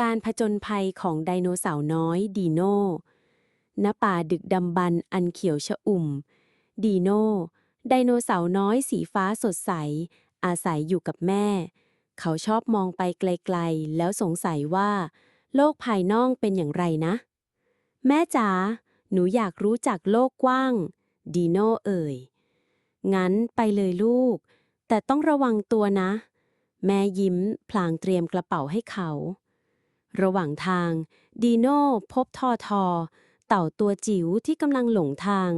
การผจญภัยของไดโนเสาร์น้อยดีโน่ณป่าดึกดำบรรอันเขียวชอุ่ม ดีโน่ไดโนเสาร์น้อยสีฟ้าสดใส อาศัยอยู่กับแม่ เขาชอบมองไปไกลๆ แล้วสงสัยว่า โลกภายนอกเป็นอย่างไรนะ แม่จ๋าหนูอยากรู้จักโลกกว้าง ดีโน่เอ่ย งั้นไปเลยลูก แต่ต้องระวังตัวนะ แม่ยิ้มพลางเตรียมกระเป๋าให้เขา ระหว่างทาง ดีโน่พบทอทอ เต่าตัวจิ๋วที่กำลังหลงทาง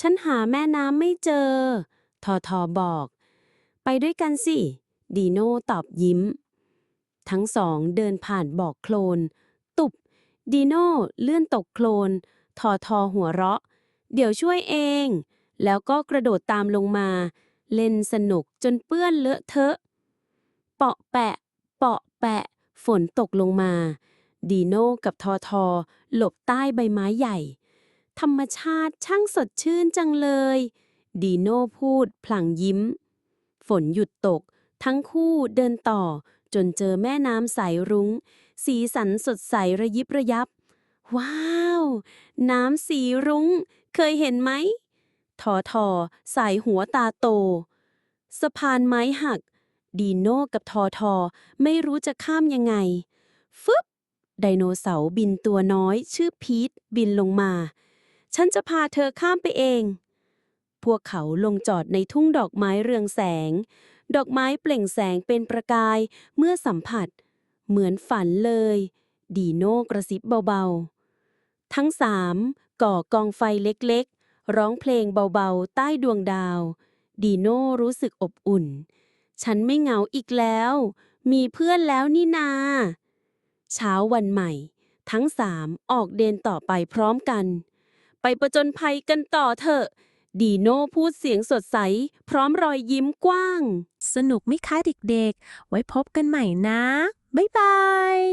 ฉันหาแม่น้ำไม่เจอ ทอทอบอก ไปด้วยกันสิ ดีโน่ตอบยิ้ม ทั้งสองเดินผ่านบ่อกโคลน ตุบ ดีโน่เลื่อนตกโคลน ทอทอหัวเราะ เดี๋ยวช่วยเอง แล้วก็กระโดดตามลงมา เล่นสนุกจนเปื้อนเลอะเทอะ เปาะแปะ เปาะแปะ ฝนตกลงมา ดีโน่กับทอทอ หลบใต้ใบไม้ใหญ่ ธรรมชาติช่างสดชื่นจังเลย ดีโน่พูดพลางยิ้ม ฝนหยุดตก ทั้งคู่เดินต่อ จนเจอแม่น้ำใสรุง้ง สีสันสดใสระยิบระยับ ว้าว น้ำสีรุง้ง เคยเห็นไหมทอทอ สายหัวตาโต สะพานไม้หัก ดีโน่กับทอทอ ไม่รู้จะข้ามยังไง ฟึบไดโนเสาร์บินตัวน้อย ชื่อพีทบินลงมา ฉันจะพาเธอข้ามไปเอง พวกเขาลงจอดในทุ่งดอกไม้เรืองแสง ดอกไม้เปล่งแสงเป็นประกายเมื่อสัมผัส เหมือนฝันเลย ดีโน่กระซิบเบาๆ ทั้งสามก่อกองไฟเล็กๆ ร้องเพลงเบาๆ ใต้ดวงดาว ดีโน่รู้สึกอบอุ่น ฉันไม่เหงาอีกแล้ว มีเพื่อนแล้วนี่นา เช้าวันใหม่ ทั้งสามออกเดินต่อไปพร้อมกัน ไปประจนภัยกันต่อเถอะ ดีโน่พูดเสียงสดใส พร้อมรอยยิ้มกว้าง สนุกไหมคะเด็กๆ ไว้พบกันใหม่นะ บ๊ายบาย